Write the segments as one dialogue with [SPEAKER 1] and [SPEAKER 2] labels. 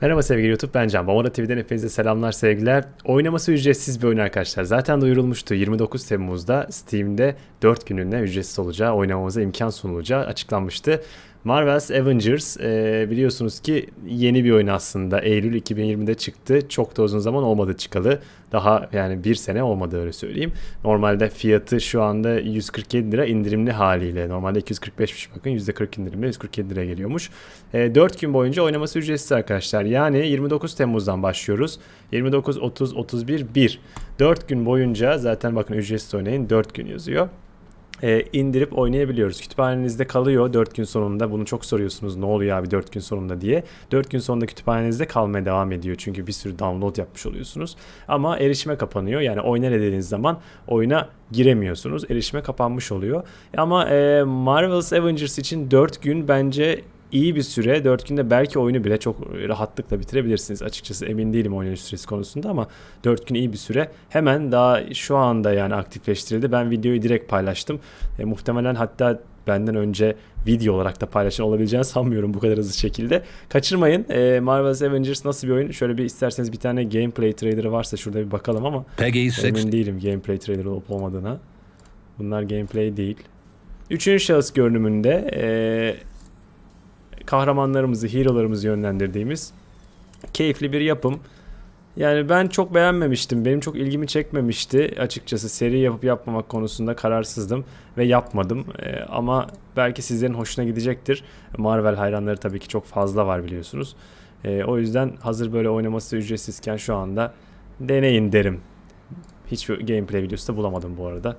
[SPEAKER 1] Merhaba sevgili YouTube ben Can. Bamoda TV'den hepinize selamlar sevgiler. Oynaması ücretsiz bir oyun arkadaşlar. Zaten duyurulmuştu 29 Temmuz'da Steam'de 4 günlüğüne ücretsiz olacağı, oynamamıza imkan sunulacağı açıklanmıştı. Marvel's Avengers e, biliyorsunuz ki yeni bir oyun aslında. Eylül 2020'de çıktı. Çok da uzun zaman olmadı çıkalı. Daha yani bir sene olmadı öyle söyleyeyim. Normalde fiyatı şu anda 147 lira indirimli haliyle. Normalde 245'miş bakın %40 indirimle 147 lira geliyormuş. E, 4 gün boyunca oynaması ücretsiz arkadaşlar. Yani 29 Temmuz'dan başlıyoruz. 29, 30, 31, 1. 4 gün boyunca zaten bakın ücretsiz oynayın 4 gün yazıyor e, indirip oynayabiliyoruz. Kütüphanenizde kalıyor 4 gün sonunda. Bunu çok soruyorsunuz ne oluyor abi 4 gün sonunda diye. 4 gün sonunda kütüphanenizde kalmaya devam ediyor. Çünkü bir sürü download yapmış oluyorsunuz. Ama erişime kapanıyor. Yani oynar dediğiniz zaman oyuna giremiyorsunuz. Erişime kapanmış oluyor. Ama e, Marvel's Avengers için 4 gün bence iyi bir süre. 4 günde belki oyunu bile çok rahatlıkla bitirebilirsiniz. Açıkçası emin değilim oynanış süresi konusunda ama 4 gün iyi bir süre. Hemen daha şu anda yani aktifleştirildi. Ben videoyu direkt paylaştım. E, muhtemelen hatta benden önce video olarak da paylaşan olabileceğini sanmıyorum bu kadar hızlı şekilde. Kaçırmayın. E, Marvel's Avengers nasıl bir oyun? Şöyle bir isterseniz bir tane gameplay trailer'ı varsa şurada bir bakalım ama
[SPEAKER 2] Peggy 60.
[SPEAKER 1] emin değilim gameplay trailer olup olmadığına. Bunlar gameplay değil. Üçüncü şahıs görünümünde e, kahramanlarımızı, hero'larımızı yönlendirdiğimiz keyifli bir yapım. Yani ben çok beğenmemiştim. Benim çok ilgimi çekmemişti. Açıkçası seri yapıp yapmamak konusunda kararsızdım ve yapmadım. Ee, ama belki sizlerin hoşuna gidecektir. Marvel hayranları tabii ki çok fazla var biliyorsunuz. Ee, o yüzden hazır böyle oynaması ücretsizken şu anda deneyin derim. Hiçbir gameplay videosu da bulamadım bu arada.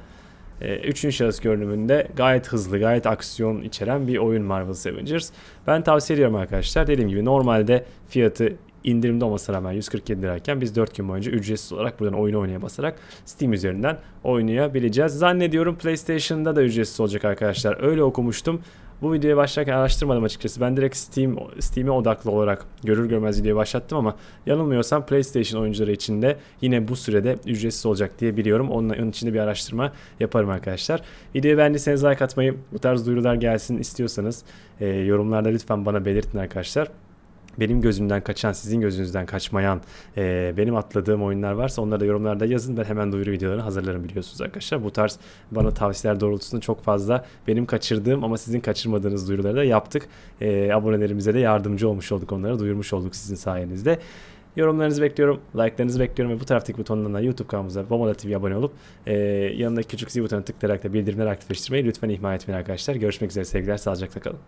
[SPEAKER 1] Ee, Üçüncü şahıs görünümünde gayet hızlı, gayet aksiyon içeren bir oyun Marvel's Avengers. Ben tavsiye ediyorum arkadaşlar. Dediğim gibi normalde fiyatı indirimde olmasına rağmen 147 lirayken biz 4 gün boyunca ücretsiz olarak buradan oyunu oynaya basarak Steam üzerinden oynayabileceğiz. Zannediyorum PlayStation'da da ücretsiz olacak arkadaşlar. Öyle okumuştum. Bu videoya başlarken araştırmadım açıkçası. Ben direkt Steam Steam'e odaklı olarak görür görmez videoyu başlattım ama yanılmıyorsam PlayStation oyuncuları için de yine bu sürede ücretsiz olacak diye biliyorum. Onun, onun için de bir araştırma yaparım arkadaşlar. Videoyu beğendiyseniz like atmayı, bu tarz duyurular gelsin istiyorsanız e, yorumlarda lütfen bana belirtin arkadaşlar benim gözümden kaçan, sizin gözünüzden kaçmayan, e, benim atladığım oyunlar varsa onları da yorumlarda yazın. Ben hemen duyuru videolarını hazırlarım biliyorsunuz arkadaşlar. Bu tarz bana tavsiyeler doğrultusunda çok fazla benim kaçırdığım ama sizin kaçırmadığınız duyuruları da yaptık. E, abonelerimize de yardımcı olmuş olduk onlara, duyurmuş olduk sizin sayenizde. Yorumlarınızı bekliyorum, like'larınızı bekliyorum ve bu taraftaki butonundan da YouTube kanalımıza Bomoda TV abone olup e, yanındaki küçük zil butonuna tıklayarak da bildirimleri aktifleştirmeyi lütfen ihmal etmeyin arkadaşlar. Görüşmek üzere sevgiler, sağlıcakla kalın.